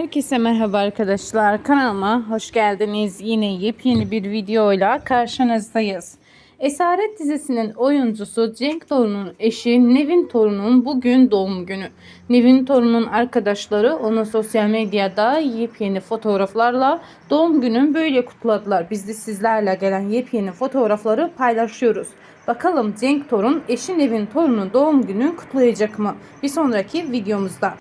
Herkese merhaba arkadaşlar. Kanalıma hoş geldiniz. Yine yepyeni bir videoyla karşınızdayız. Esaret dizisinin oyuncusu Cenk Torun'un eşi Nevin Torun'un bugün doğum günü. Nevin Torun'un arkadaşları onu sosyal medyada yepyeni fotoğraflarla doğum günün böyle kutladılar. Biz de sizlerle gelen yepyeni fotoğrafları paylaşıyoruz. Bakalım Cenk Torun eşi Nevin Torun'un doğum gününü kutlayacak mı? Bir sonraki videomuzda.